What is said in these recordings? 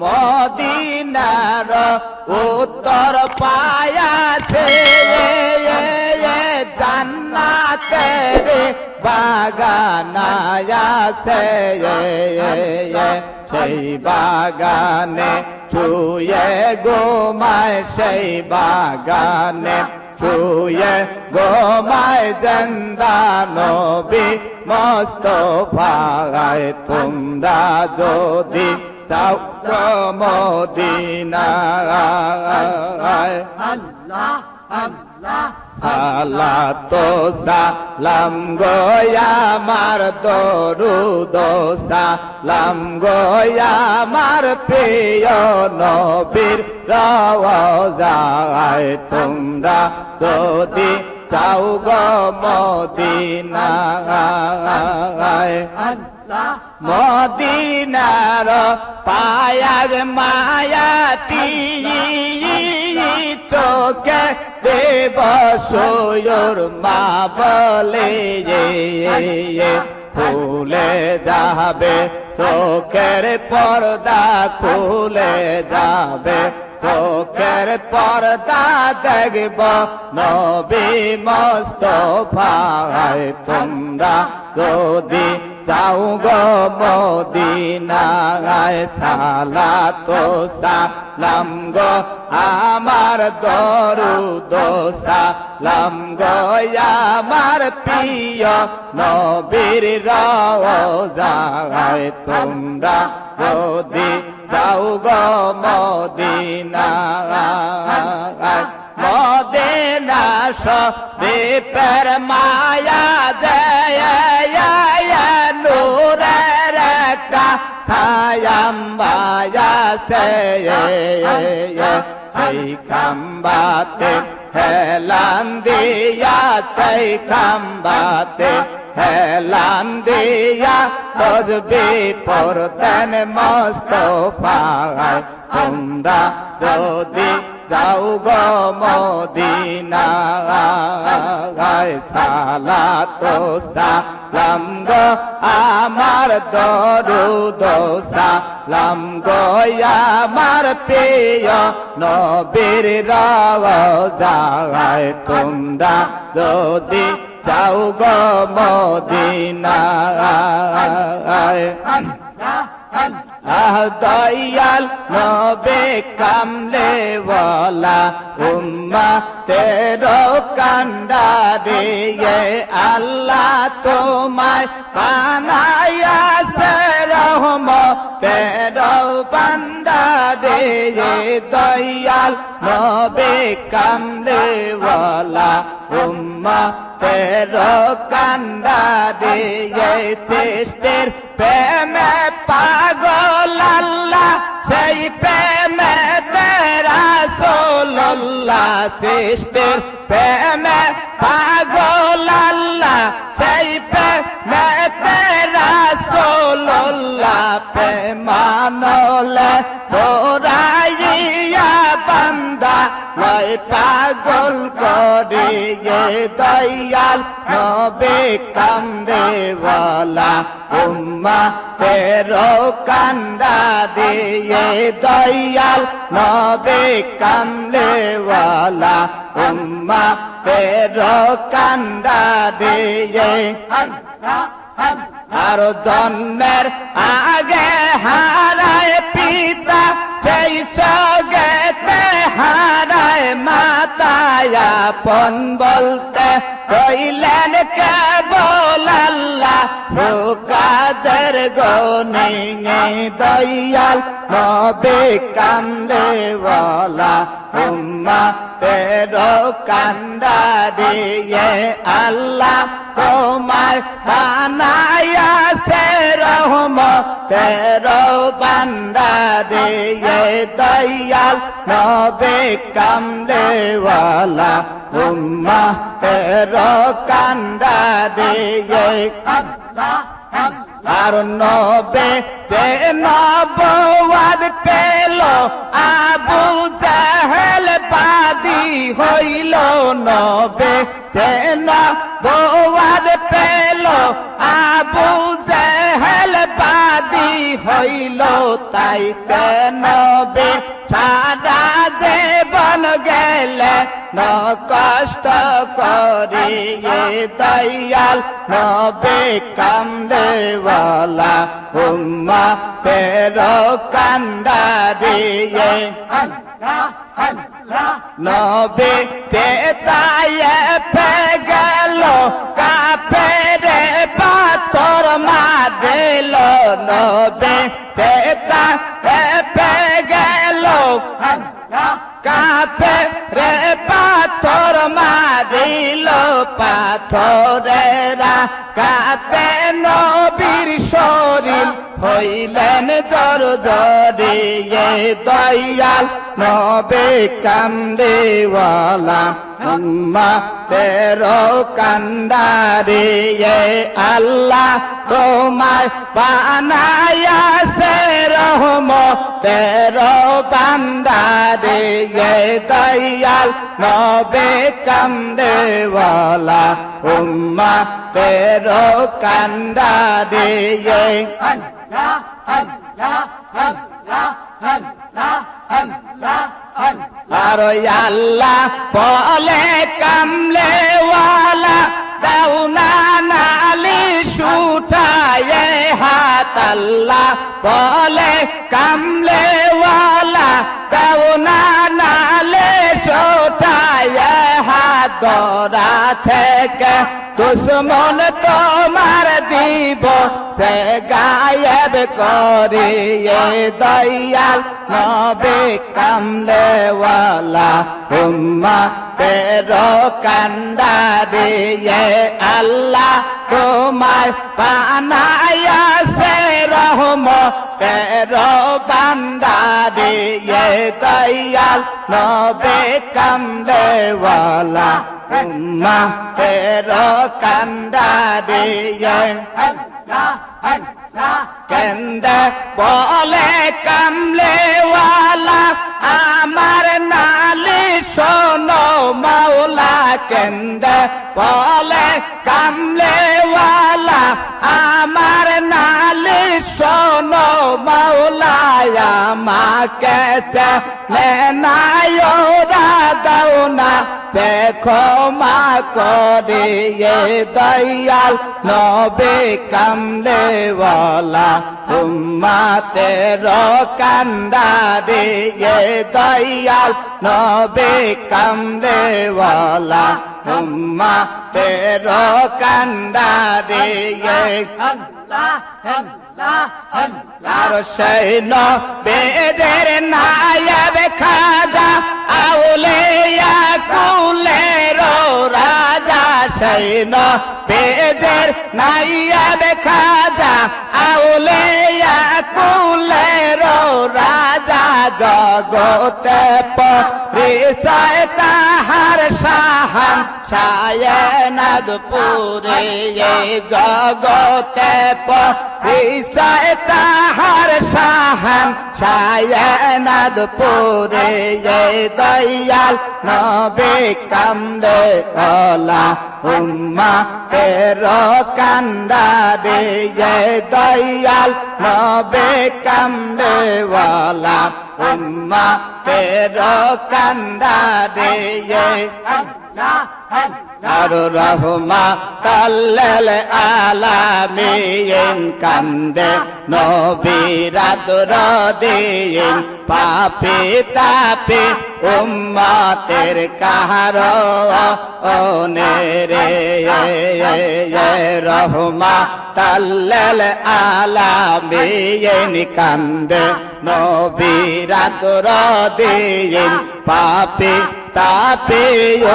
মদিনার উত্তর পায়াছে জান্নাতের বাগানায়াছে সেই বাগানে চুয়ে গোমায় সেই বাগানে চুয়ে গোমায় জন্দা নবী মস্তফায় তোমরা যদি চাও তো মদিনায় আল্লাহ আল্লাহ সালা তো সালাম গোয়া মার দরুদ সালাম গোয়া মার প্রিয় নবীর রওজায় তোমরা যদি চাও গো মদিনায় আল্লাহ মদিনার পায়ার মায়াটি চোখে দেব সয়ুর মা বলে ফুলে যাবে চোখের পর্দা খুলে যাবে চোখের পর্দা দেখব নবী মস্তফায়। তোমরা যদি যাও গো মদিনায় সালা তো সালাম গো আমার দরুদ, সালাম গো আমার প্রিয় নবীর রওজায়। তোমরা যদি যাও গো মদিনায়, মদিনা শরীফের মায়া জয় কায়াম বায়া সে সেই খাম্বাতে হেলান দিয়া সেই খাম্বাতে হেলান দিয়া তজবি পরতেন মস্ত পায় তোমরা যদি যাও গো মদিনায় সালা তো সালাম গো আমার দরুদ সালাম গো আমার প্রিয় নবীর রওজায় তোমরা যদি যাও গো মদিনায় আহ, দয়াল নবে কামলে ওয়ালা উম্মা তেরো কান্ডারে আল্লাহ তোমায় পানায়া সে রহম তেরো বান্দারে দয়াল নবে কামলে ওয়ালা উম্মা তেরো কান্ডারে চেষ্টের প্রেমে পাগল আল্লাহ, সেই প্রেমে তেরা সোল্লাহ সৃষ্টির। প্রেমে পাগল আল্লাহ, সেই প্রেমে তেরা সোল্লাহ প্রেমানলে তোরাইয়া বান্দা লয় পাগল করিয়ে দয়াল নবে কান্দে বলা উম্মা তেরো কান্দা দিয়ে দয়াল নবে কামলে ওয়ালা উম্মা তেরো কান্দা দিয়ে আর জন্মের আগে হারায় পিতা, সেই সগেতে মাতায়া পন বলতে কইলেন কে বলাল্লাহ কাদের গনে দয়াল নবে কান্দে বলা তেরো কান্দা দিয়ে আল্লাহ তোমার বানায়া সে রহম তেরো বান্দা দিয়ে দয়াল নবে কামলে ওয়ালা উম্মা তেরো কান্দা দিয়ে আর নবে তে নবাদ পেল আবু হইল নবে তে নবাদ পেল আবু জাহেল বাদি হইল তাই নবে সারা দেবন গেলে ন কষ্ট করিয়ে দয়াল নবে কামলেওয়ালা উম্মা তেরো কান্ডারিয়ে। আল্লাহ আল্লাহ। নবে তে তায়ে পে গেল কাপে রে পাথর মারিল নবে তে তায়ে পে গেল আল্লাহ কাপে রে পাথর মারিল পাথরেরা কাতে নবীর শরীর হইলেন দর দরিয়ে দয়াল নবে কামদেওয়ালা উম্মা তেরো কান্দারে আল্লাহ তোমায় বানায়া সে রহম। তেরো বান্দারে দয়াল নবে কামদেওয়ালা। উম্মা তেরো কান্দারে আল্লাহ আল্লাহ আল্লাহ আল্লাহ আল্লাহ আল্লাহ আর আল্লাহ বলে কামলে ওয়ালা দাউনা নালি সুঠায়ে হাত আল্লাহ বলে কামলে ওয়ালা দাউনা নালে দরা থেকে দুশ্মন তোমার দিব। তে গায়েব করিয়ে দয়াল নবে কামলেওয়ালা উম্মা তেরো কান্দারে আল্লাহ তোমায় পানায়া সে রহম তেরো বান্দারে দয়াল নবে কামলেওয়ালা। উম্মা তেরো কান্দারে কেন্দে বলে কামলেওয়ালা, আমার নালি শোনো মাওলা। কেন্দে বলে কামলেওয়ালা, আমার আমাকে নেনায়োরা দাও না। দেখো মা করে দয়াল, নবে কামলেওয়ালা উম্মা তেরো কান্দারে দয়াল, নবে কামলেওয়ালা উম্মা তেরো কান্দারে আল্লাহ আল্লাহ। বেদের সৈন বেদের নায়ব খাজা আউলিয়া কুলের রাজা জগতে পরিচয় তাহার সাহান সায়নাদপুরে জগতে পরিচয় তাহার সাহান সায়নাদপুরে দয়াল নবে কামলে ওলা উম্মা তেরো কান্দারে দয়াল নবে ওয়ালা উম্মা তেরো কান্দারে রহমা তাল্লাল আলামিন কান্দে নবীরাত রদিন পাপি তাপি উম্মাতের কাহার রে রহমা তাল্লাল আলামিন কান্দে নবীরাত রদিন পাপি তাপে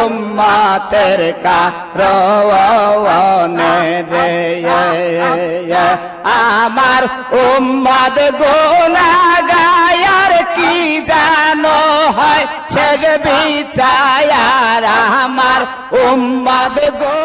উম্মাতের কারণে রে আমার উম্মাদ গোনা গায়ার কি জানো হয়? ছেড়ে বিচায়ার আমার উম্মাদ গোনা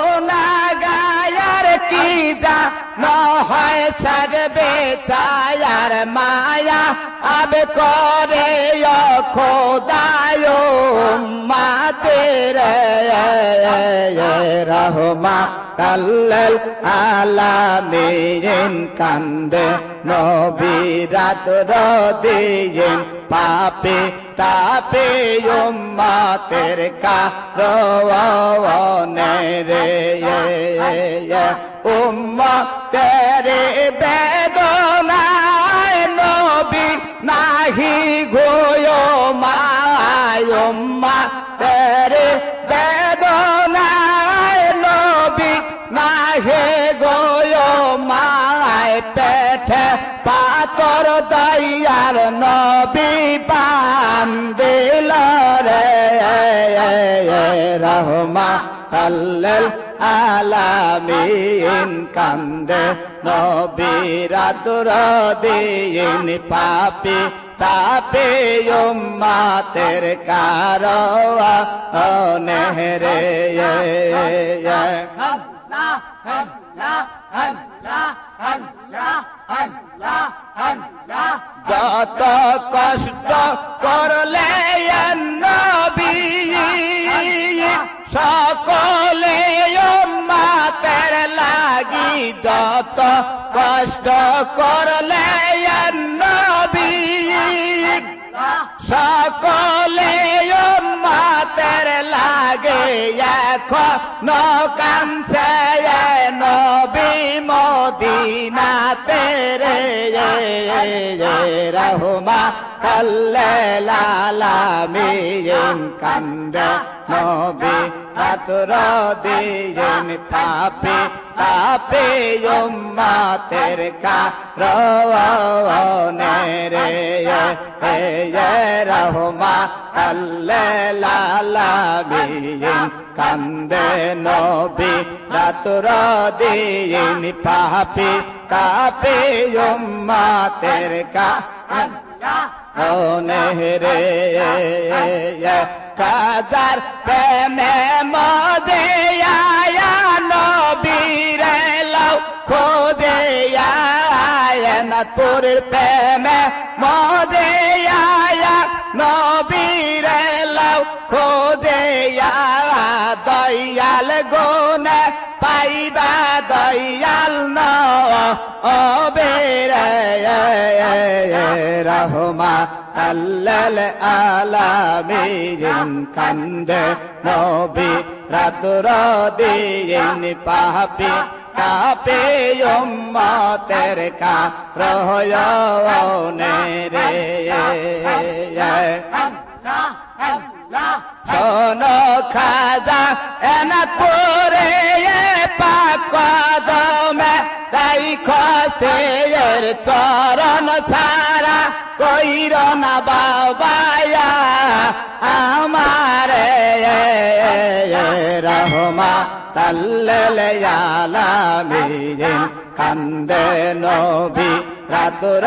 রহমা কাল্লাল আলামিন কান্দে নবী রাত রদিন পাপে তাপে উম্মাতের কারওয়ানে রে উম্মাতের বেদনায় পাতর দয়ার নবী বান্দিল রে রহমা আল্লাল আলামিন কান্দে নবী রাতুর দিন পাপি তাপে উম্মাতের কারওয়া নেহরে আল্লাহ আল্লাহ আল্লাহ আল্লাহ যত কষ্ট করলে নবী সকলে মাতের লাগি যত কষ্ট করলে নবী সকলে মাতের লাগে এখন কানছে নবী মদিনা তেরে রহমা কাল্লালামিন কান্দে নবী আতর দিন পাপে তাপে উম্মাতের কারওয়ানে রে রহমা কাল্লালামিন কান্দে নবী রাতুর দিন পাপে, তাপে উম্মাতের কারওয়ানে রে কাদার প্রেমে মদে আয়া আয়নাথপুরের প্রেমে মদে আয়া, নবীরে লাও খোদে দয়াল গোনে পাইবা দয়াল ন অবেরে রহমা আল্লাল আলামিন কান্দে নবী রাতুর দিন পাপি। কাপে উম্মতের কা রহয়নে রে। শোনো খাজা এনাথপুরে পাকদমে তাই খস্তের চরণ ছাড়া কইর না বাবায়া। আমারে রহমা তাল্লালামিন কান্দে নবী রাতুর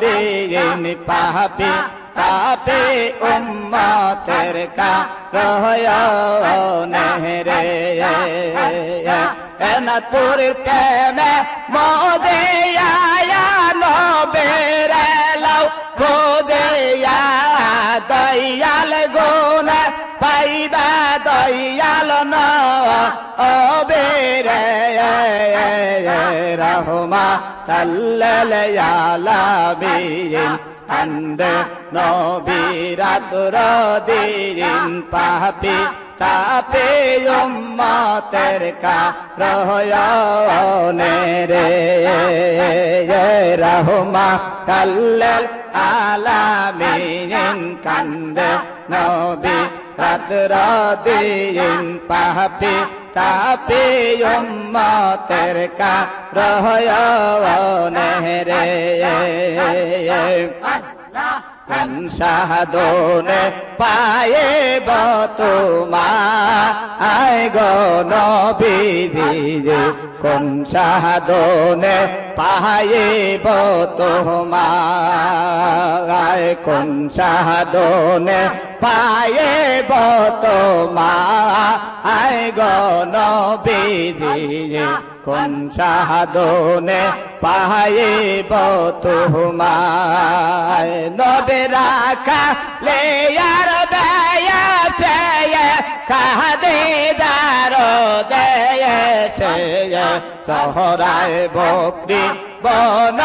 দিন পাপি তাপে উম্মতের কা রহয়নে রে এনাথপুরের প্রেমে মোদে অবেরে রহমা তাল্লালামিন কান্দে নবীরাতুর দিন পাপি তাপে উম্মতের কা রহয়নে রে রহমা কাল্লাল আলামিন কান্দে নবী রাতুর দিন পাপি তাপে উম্মতের কা রহয়নে রে আল্লাহ কোন সাধনে পায়ে বতুমা আয় গো নবীজি? কোন সাধনে পায়ে বতুমা আয় কোন সাধনে পায়ে বতুমা আয় গো নবীজি যে কোন সাধনে পাইব তোমায় নবে রাখা লেয়ার বেয়াছে কাহাদে দার দেয়েছে চহরায় বকরি বন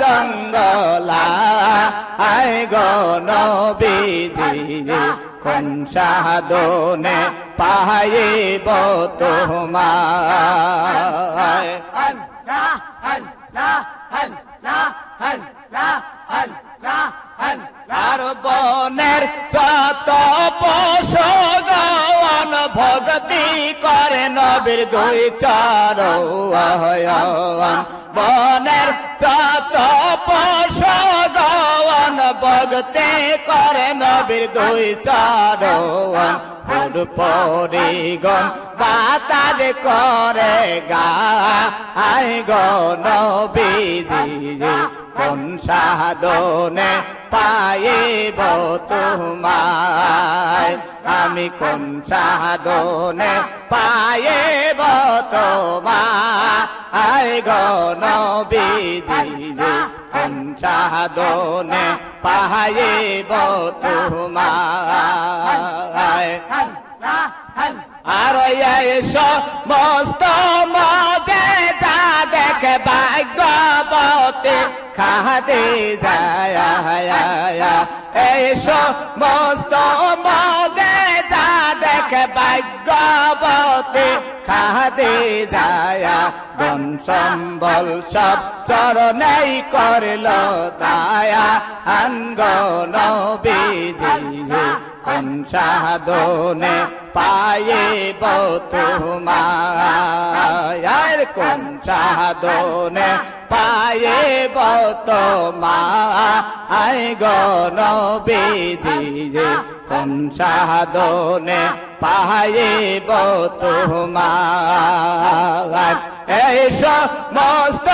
জঙ্গলা আয় গণ বিজি কোন সাধনে পাইব তোমায়? আল্লাহ আল্লাহ আল্লাহ আর বনের যত পশুগণ ভক্তি করে নবীর দুই চরণ বনের তত পশন ভগতে করে নবীর দুই চরণ ফুল পরিগণ বাতাজ করে গা। আই গণ বিধি কোন সাধনে পাইব তোমায়। আমি কোন সাধনে পাইব তোমায়। গণ বিজি কোন সাধনে পাইব তোমায়। আর মস্ত মজে খাদে যায় এসো মস্ত মজে যা দেখে ভাগ্যবতী, খাদে যায় গন সম্বল সব চরণেই করল দায়া আঙ্গন বিজি কোন সাধনে পাইব তোমার কোন সাধনে পাইব তোমার গণ বিজি কোন সাধনে পাইব তোমার এই সমস্ত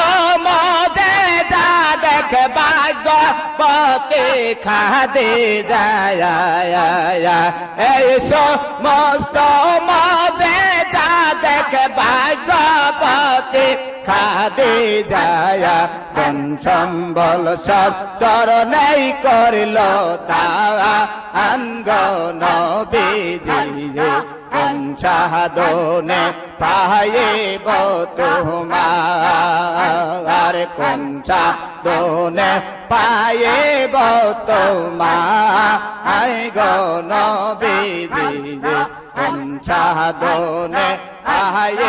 মদে যা দেখ ভাগ্যপতি খাদে যায়। এই সমস্ত মদে যা দেখ ভাগ্যপতি খাদে যায় কোন সম্বল সব চরণেই করিল তা আঙ্গন বিজি কোন সাধনে পাইব তোমার। কোন সাধনে পাইব তোমার। গণ বিজি কোন সাধনে আল্লাহ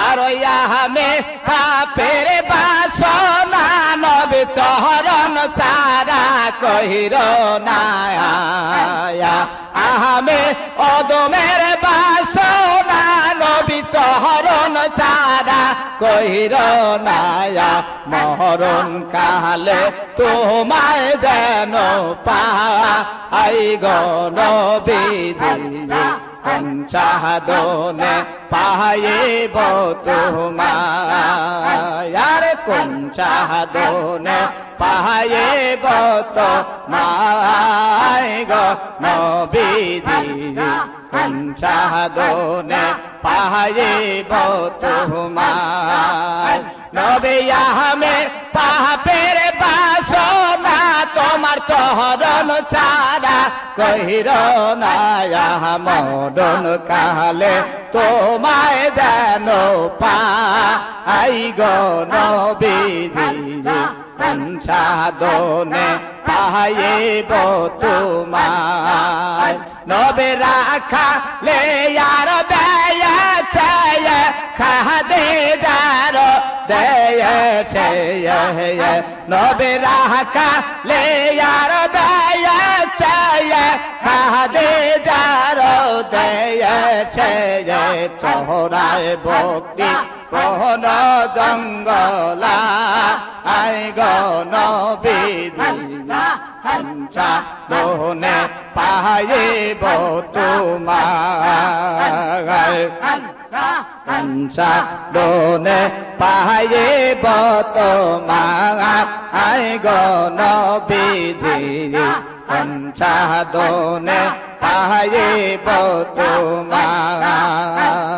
আর ইয়ামে পাপের বাসনা নব চহরণ চারা কহির না আহামে অদমের কহির নায়া মহরণ কালে তোমায় যেন পা আই গণ বিজি কোন সাধনে পাইব তোমার সাধনে পাইব তোমায়। গো নবীজি পাইব তোমার নবী আহমে পাপের বাসনা, তোমার চহরণ চারা কহির নায়া কালে তোমায় যেন আই গণ বিজি কোন সাধনে পাইব তোমার নবে রাখা লে আর দেয়া চায় খা দে যার দেয়েছে নবে রাখা লে আর দেয়া চায় খা দে যার দেয়েছে চহরায় ভক্তি কোন জঙ্গলা, আই গণ বিধি হংসা দোনে পাইব তোমার। হংসা দোনে পাইব তোমার। আই গণ বিধি হংসা দোনে পাইব তোমার।